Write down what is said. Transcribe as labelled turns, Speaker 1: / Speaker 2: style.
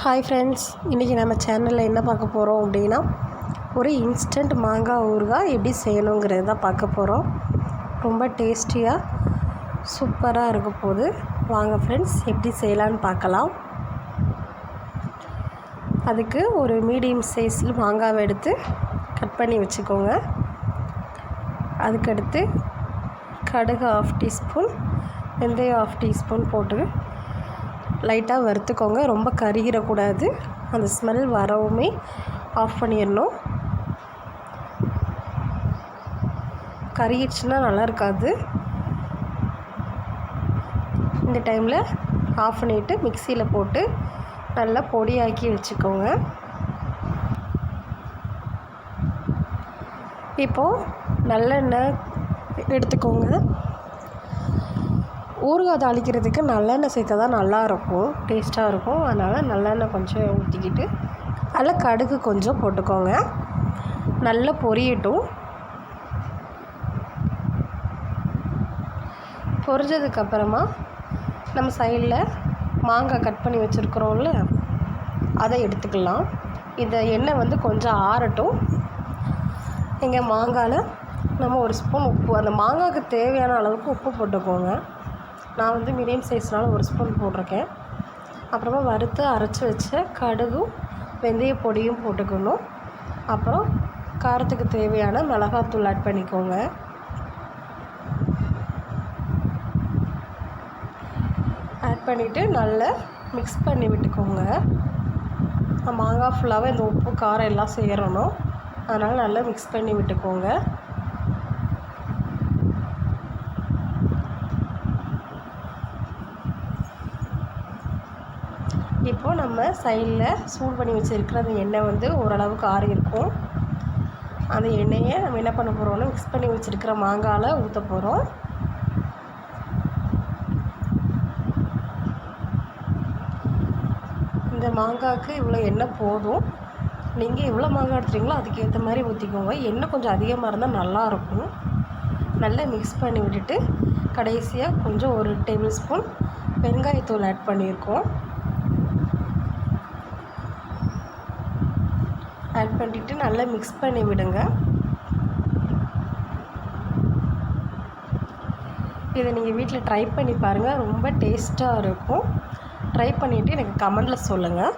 Speaker 1: Hi friends இன்றைக்கி நம்ம சேனலில் என்ன பார்க்க போகிறோம் அப்படின்னா ஒரு இன்ஸ்டன்ட் மாங்காய் ஊறுகாய் எப்படி செய்யணுங்கிறது தான் பார்க்க போகிறோம் ரொம்ப டேஸ்டியாக சூப்பராக இருக்க போகுது வாங்க ஃப்ரெண்ட்ஸ் எப்படி செய்யலான்னு பார்க்கலாம். அதுக்கு ஒரு மீடியம் சைஸில் மாங்காவை எடுத்து கட் பண்ணி வச்சுக்கோங்க. அதுக்கடுத்து கடுகு ஆஃப் டீஸ்பூன் வெந்தயம் ஆஃப் டீஸ்பூன் போட்டு லைட்டாக வறுத்துக்கோங்க. ரொம்ப கருகிடக்கூடாது. அந்த ஸ்மெல் வரவுமே ஆஃப் பண்ணிடணும். கருகிடுச்சுன்னா நல்லா இருக்காது. இந்த டைமில் ஆஃப் பண்ணிவிட்டு மிக்சியில் போட்டு நல்லா பொடியாக்கி வச்சுக்கோங்க. இப்போது நல்லெண்ணெய் எடுத்துக்கோங்க. ஊறுகாய் தாளிக்கிறதுக்கு நல்லெண்ணெய் சேர்த்தா தான் நல்லாயிருக்கும் டேஸ்ட்டாக இருக்கும். அதனால் நல்லெண்ணெய் கொஞ்சம் ஊற்றிக்கிட்டு அதில் கடுகு கொஞ்சம் போட்டுக்கோங்க. நல்லா பொரியட்டும். பொரிஞ்சதுக்கப்புறமா நம்ம சைடில் மாங்காய் கட் பண்ணி வச்சுருக்குறோம்ல அதை எடுத்துக்கலாம். இந்த எண்ணெய் வந்து கொஞ்சம் ஆறட்டும். எங்கள் மாங்காயில் நம்ம ஒரு ஸ்பூன் உப்பு அந்த மாங்காய்க்கு தேவையான அளவுக்கு உப்பு போட்டுக்கோங்க. நான் வந்து மீடியம் சைஸ்னால் ஒரு ஸ்பூன் போட்டிருக்கேன். அப்புறமா வறுத்து அரைச்சி வச்ச கடுகும் வெந்தய பொடியும் போட்டுக்கணும். அப்புறம் காரத்துக்கு தேவையான மிளகாத்தூள் ஆட் பண்ணிக்கோங்க. ஆட் பண்ணிவிட்டு நல்லா மிக்ஸ் பண்ணி விட்டுக்கோங்க. மாங்காய் ஃபுல்லாகவே இந்த உப்பு காரம் எல்லாம் சேரணும். அதனால் நல்லா மிக்ஸ் பண்ணி விட்டுக்கோங்க. இப்போது நம்ம சைடில் சூடு பண்ணி வச்சுருக்கிற அந்த எண்ணெய் வந்து ஓரளவுக்கு ஆறி இருக்கும். அந்த எண்ணெயை நம்ம என்ன பண்ண போகிறோம்னா மிக்ஸ் பண்ணி வச்சுருக்கிற மாங்காயில் ஊற்ற போகிறோம் இந்த மாங்காய்க்கு இவ்வளோ எண்ணெய் போதும். நீங்கள் எவ்வளோ மாங்காய் எடுத்துறீங்களோ அதுக்கேற்ற மாதிரி ஊற்றிக்கோங்க எண்ணெய் கொஞ்சம் அதிகமாக இருந்தால் நல்லாயிருக்கும் நல்லா மிக்ஸ் பண்ணி விட்டுட்டு கடைசியாக கொஞ்சம் ஒரு டேபிள் ஸ்பூன் வெங்காயத்தூள் ஆட் பண்ணியிருக்கோம். ஆட் பண்ணிவிட்டு நல்லா மிக்ஸ் பண்ணி விடுங்க. இதை நீங்கள் வீட்டில் ட்ரை பண்ணி பாருங்கள் ரொம்ப டேஸ்ட்டாக இருக்கும். ட்ரை பண்ணிவிட்டு எனக்கு கமெண்டில் சொல்லுங்கள்